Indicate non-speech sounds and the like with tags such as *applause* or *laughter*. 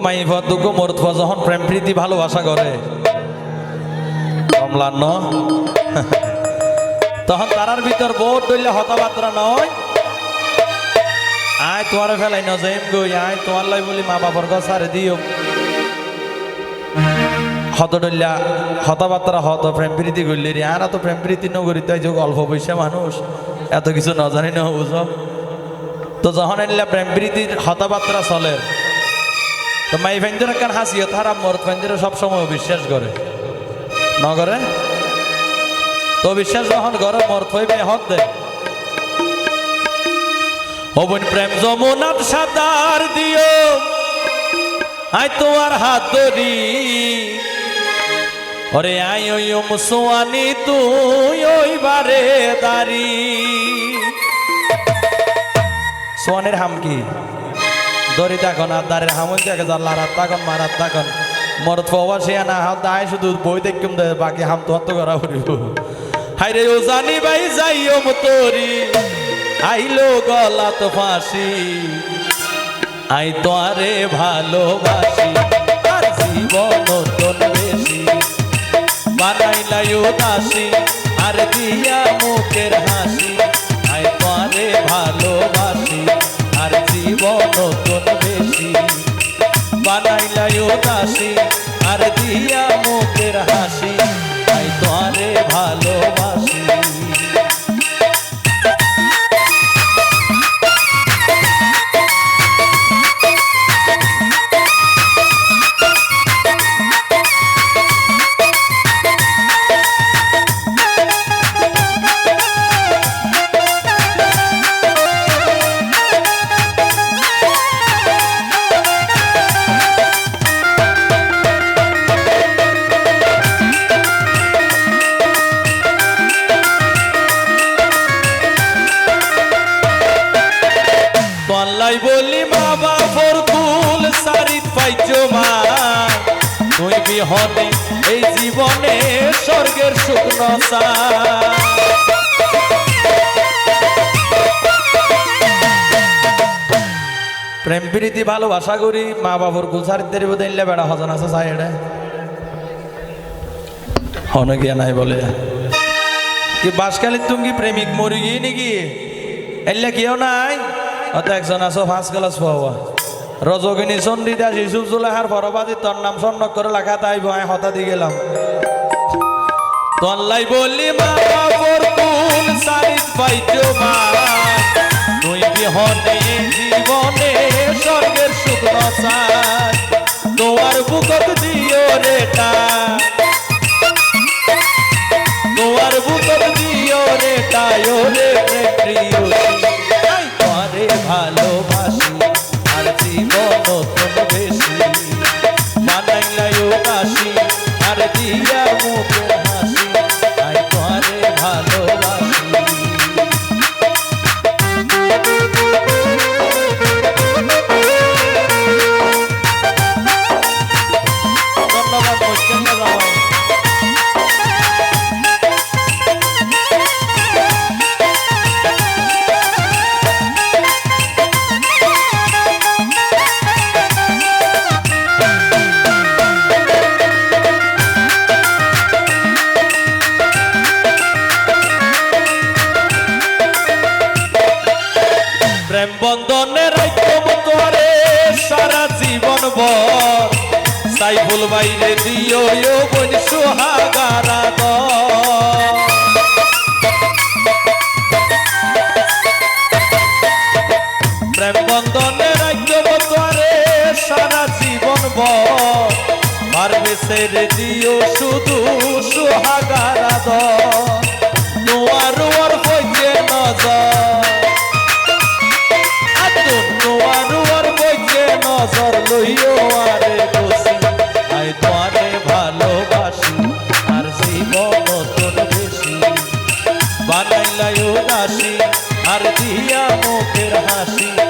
মাইফ দুঃখ মরুৎফ যখন প্রেম, প্রীতি, ভালোবাসা করে। কমলান ন? *laughs* তখন তারার ভিতর বহুত দইলে হতাবাত্রা নয়। আয় তোমার ফেলাই ন যাইম গই, আয় তোমার লাই বলি মা বাবার গছ সারে দিও। হত ডল্লা হতাবাত্রা, হত প্রেম, প্রীতি করলি রে, আর এত প্রেম, প্রীতি নগরী তাই যোগ অল্প পয়সা মানুষ। এত কিছু ন জানি না, বুঝো? তো যখন এনলা প্রেম, প্রীতির হতাবাত্রা চলে। তো মাই ফেঞ্জের কান হাসিও তারা মরত ফেঞ্জের সবসময় বিশ্বাস করে। নগরে তো বিশ্বাস যখন করে মরত হইবে হক দে হবন প্রেম যমুনাত সাতার দিও, আই তোমার হাত ধরি। ওরে আই, ওই মুসোয়ানি তুই ওই বারে দাঁড়ি। সোয়ানের হাম কি? দড়ি দেখুন, আর দাঁড়ের হামুন দেখে যার লারাত তাকন মারাত তাকন মরত পাওয়া সে না হাত দায় শুধু বই দেখুম দে, বাকি হাম তো হত্য করা করিব হাই রে ও জানি ভাই, যাইও মতরি, আইলো গলা তো ফাঁসি। আই তোয়ারে ভালোবাসি, আর জীবন নতুন বেশি। বানাইলাই উদাসী আর দিয়া মুখের হাসি। বিহনে এই জীবনে স্বর্গের শুকনো চা প্রেম প্রীতি ভালোবাসা করি, মা বাবার গুলসারিত দেরিব দিলে বেড়া হজন আছে চাই এটা গিয়া নাই বলে। কি বাসকালে তুমি প্রেমিক মরি গিয়ে নাকি? এলে কেউ নাই? অত একজন আছো ফাঁস ক্লাস পাওয়া। রজগিনী চন্ডিতা শিশু জুলাহার বরবাদী তোর নাম স্বর্ণ করে লেখা তাই ভয় হতা দি গেলাম। তল্লাই বলি বিহনে জীবনে স্বর্গের শুকনো সার তোমার বুকত দিও রে তোমার বুকত দিও রে প্রেম বন্ধনে রাখব তোরে সারা জীবন বর সাইফুল বাইরে দিও বোন সোহাগারা প্রেম সারা জীবন বর মারবে দিও শুধু সোহাগারা দ দিয়া মুখের হাসি।